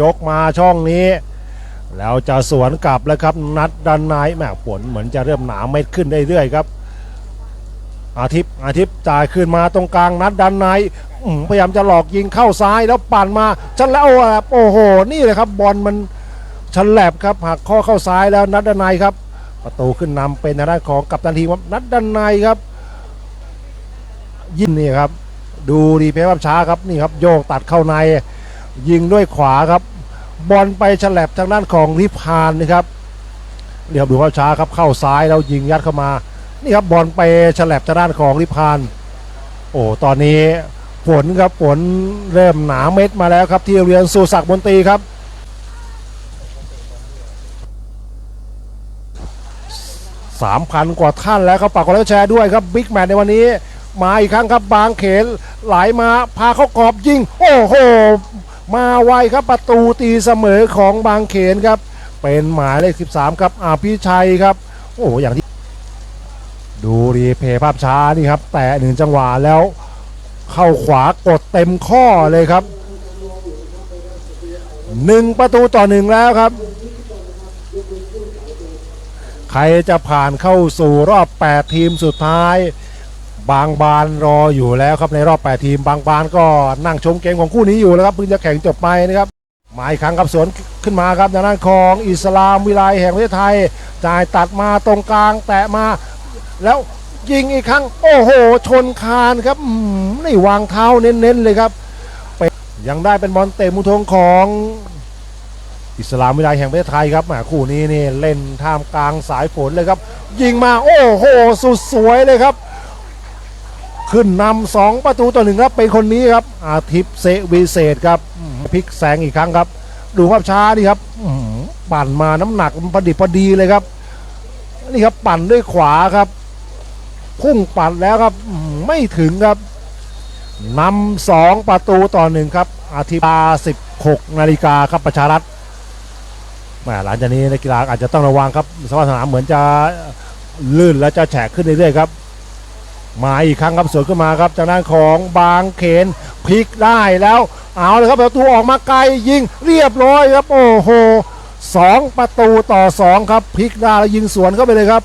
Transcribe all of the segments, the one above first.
ยกมาช่องนี้ แล้วจะสวนกลับแล้วครับนัดดันในแหมผลเหมือนจะเริ่มหนาเม็ดขึ้นเรื่อยๆครับ อาทิตย์อาทิตย์จ่ายขึ้นมาตรงกลางนัดดันนอื้อหือพยายามจะหลอกยิงเข้าซ้ายแล้วปั่นมาชันแล้วโอ้โหนี่เลยครับบอลมันฉลับครับหักข้อเข้าซ้ายแล้วนัดดันในครับ ประตูขึ้นนำเป็นทางด้านของกัปตันทีมครับนัดดันในครับ ยินนี่ครับ ดูดีเพลย์ภาพช้าครับนี่ครับโยกตัดเข้าใน ยิงด้วยขวาครับ บอลไปฉลับทางด้านของริพานนะครับเดี๋ยวดูภาช้าครับเข้าซ้ายแล้วยิงยัดเข้ามา นี่ครับบอลไปฉลับทางด้านของริพาน โอ้ตอนนี้ฝนครับฝนเริ่มหนาเม็ดมาแล้วครับที่เรียนสุศักดิ์มนตรีครับสามพันกว่าท่านแล้วครับฝากกดไลค์แชร์ด้วยครับบิ๊กแมตในวันนี้ มาอีกครั้งครับบางเขนไหลมาพาเข้ากรอบยิง โอ้โห มาไวครับประตูตีเสมอของบางเขนครับ เป็นหมายเลข 13 ครับอาพิชัยครับ โอ้โหอย่างที่ ดูรีเพย์ภาพช้านี่ครับ แต่หนึ่งจังหวะแล้ว เข้าขวากดเต็มข้อเลยครับหนึ่งประตูต่อหนึ่งแล้วครับ ใครจะผ่านเข้าสู่รอบ 8 ทีมสุดท้าย บางบานรออยู่แล้วครับในรอบ8ทีม บางบานก็นั่งชมเกมของคู่นี้อยู่แล้วครับเพิ่งจะแข่งจบไปนะครับมาอีกครั้งครับสวนขึ้นมาครับทางด้านของอิสลามวิไลแห่งประเทศไทยจ่ายตัดมาตรงกลางแตะมา แล้วยิงอีกครั้ง โอ้โห ชนคานครับอืมนี่วางเท้าเน้นๆเลยครับเป็นยังได้เป็นบอลเตะมุมธงของอิสลามวิไลแห่งประเทศไทยครับแหมคู่นี้นี่เล่นท่ามกลางสายฝนเลยครับ ยิงมาโอ้โหสุดสวยเลยครับ ขึ้นนำสองประตูต่อหนึ่งครับเป็นคนนี้ครับอาทิตย์เซวิเศษครับพลิกแสงอีกครั้งครับ ดูภาพช้านี่ครับปั่นมาน้ำหนักมันพอดีพอดีเลยครับนี่ครับปั่นด้วยขวาครับพุ่งปั่นแล้วครับไม่ถึงครับนำสองประตูต่อหนึ่งครับอาทิตย์16นาฬิกาครับประชารัฐแหมหลังจากนี้นักกีฬาอาจจะต้องระวังครับสภาพสนามเหมือนจะลื่นและจะแฉกขึ้นเรื่อยๆครับ มาอีกครั้งครับสวนขึ้นมาครับจากด้านของบางเขนพลิกได้แล้วเอาเลยครับประตูออกมาไกลยิงเรียบร้อยครับโอ้โหสองประตูต่อสองครับพลิกได้แล้วยิงสวนเข้าไปเลยครับ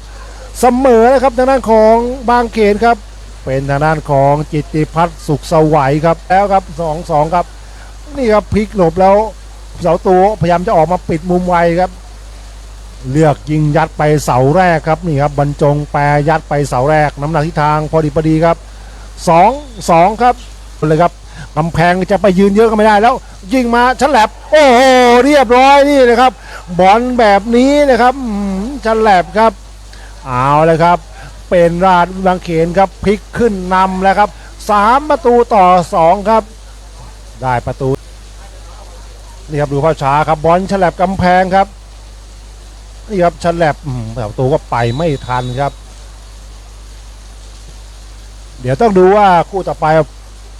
เสมอนะครับทางด้านของบางเขนครับ เป็นทางด้านของจิตติพัฒน์สุขสวัยครับแล้วครับสองสองครับ นี่ครับพลิกหลบแล้วเสาตัวพยายามจะออกมาปิดมุมไวครับ เลือกยิงยัดไปเสาแรกครับนี่ครับบรรจงแปรยัดไปเสาแรก น้ำหนักทิศทางพอดีพอดีครับสองสองครับเลยครับกำแพงจะไปยืนเยอะก็ไม่ได้แล้ว ยิงมาฉลับโอ้โหเรียบร้อยนี่นะครับ บอลแบบนี้นะครับฉลับครับ เอาเลยครับ เป็นราชบางเขนครับพลิกขึ้นนำแล้วครับสามประตูต่อสองครับ ได้ประตูนี่ครับดูภาพช้าครับบอลฉลับกำแพงครับ นี่ครับฉลับอืมแต่ประตูก็ไปไม่ทันครับ เดี๋ยวต้องดูว่าคู่ต่อไป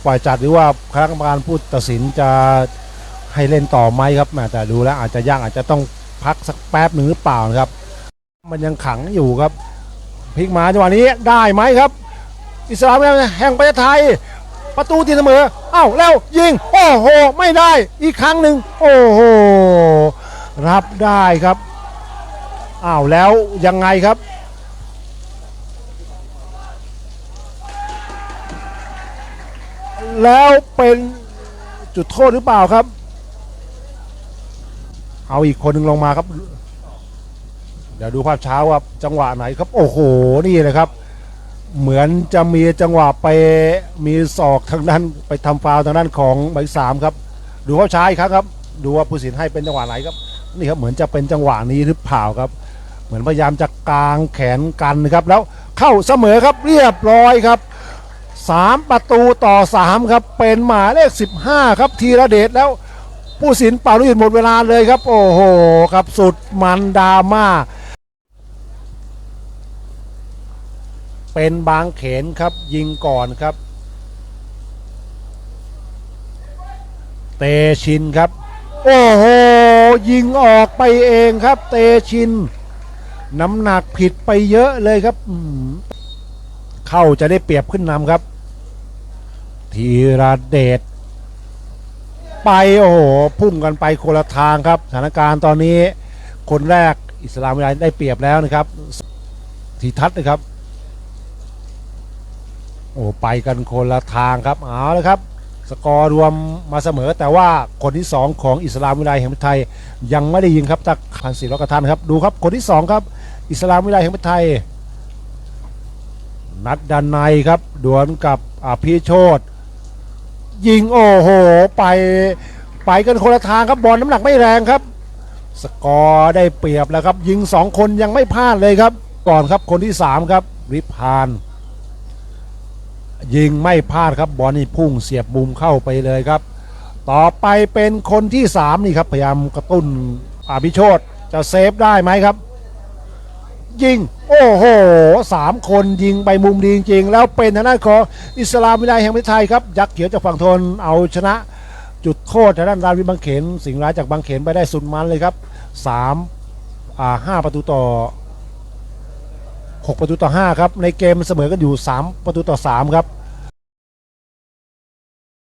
ฝ่ายจัดหรือว่าคณะกรรมการผู้ตัดสินจะให้เล่นต่อไหมครับแหมแต่ดูแล้วอาจจะยากอาจจะต้องพักสักแป๊บหนึ่งหรือเปล่านะครับ มันยังขังอยู่ครับพลิกมาจังหวะนี้ได้ไหมครับ อิสลามแห่งประเทศไทย ประตูตีเสมอเอ้าแล้วยิง โอ้โห ไม่ได้อีกครั้งหนึ่งโอ้โห รับได้ครับ อ้าวแล้วยังไงครับ แล้วเป็นจุดโทษหรือเปล่าครับ เอาอีกคนหนึ่งลงมาครับ เดี๋ยวดูภาพเช้าว่าจังหวะไหนครับ โอ้โห นี่เลยครับ เหมือนจะมีจังหวะไปมีศอกทางด้านไปทำฟาวทางด้านของใบสามครับ ดูเขาช้าอีกครั้งครับ ดูว่าผู้สินให้เป็นจังหวะไหนครับนี่ครับเหมือนจะเป็นจังหวะนี้หรือเปล่าครับ มือนพยายามจะกางแขนกันนะครับแล้วเข้าเสมอครับเรียบร้อยครับสามประตูต่อสามครับ เป็นหมายเลขสิบห้าครับทีระเดชแล้วผู้สินเป่าลูกหยุดหมดเวลาเลยครับ โอ้โหครับสุดมันดราม่าเป็นบางเขนครับยิงก่อนครับ เตชินครับ โอ้โหยิงออกไปเองครับ เตชิน น้ำหนักผิดไปเยอะเลยครับเข้าจะได้เปรียบขึ้นนำครับธีรเดชไปโอ้โหพุ่งกันไปคนละทางครับสถานการณ์ตอนนี้ คนแรกอิสลามวิไลได้เปรียบแล้วนะครับทีทัศน์นะครับ โอ้ไปกันคนละทางครับเอาละครับ สกอร์รวมมาเสมอ แต่ว่าคนที่ 2 ของอิสลามวิไลแห่งประเทศไทย ยังไม่ได้ยิงครับจากพันสี่ร้อยกระทันครับ ดูครับคนที่ 2 ครับ อิสลามวิไลแห่งประเทศไทย นัดดันในครับ ดวลกับอภิโชตยิงโอ้โห ไปไปกันคนละทางครับบอลน้ำหนักไม่แรงครับ สกอร์ได้เปรียบแล้วครับ ยิงสองคนยังไม่พลาดเลยครับ ก่อนครับคนที่สามครับริพานยิงไม่พลาดครับบอลนี่พุ่งเสียบมุมเข้าไปเลยครับ ต่อไปเป็นคนที่สามนี่ครับพยายามกระตุ้นอาภิโชตจะเซฟได้ไหมครับ ยิง โอ้โหสามคนยิงไปมุมดีจริงๆแล้วเป็นทางด้านของอิสลามวิไลแห่งประเทศไทยครับ ยักษ์เขียวจากฝั่งทนเอาชนะ จุดโทษทางด้านราวิบังเขน สิงห์ร้ายจากบางเขนไปได้สุดมันเลยครับสามอ่าห้าประตูต่อหกประตูต่อห้าครับ ในเกมเสมอกันอยู่สามประตูต่อสามครับ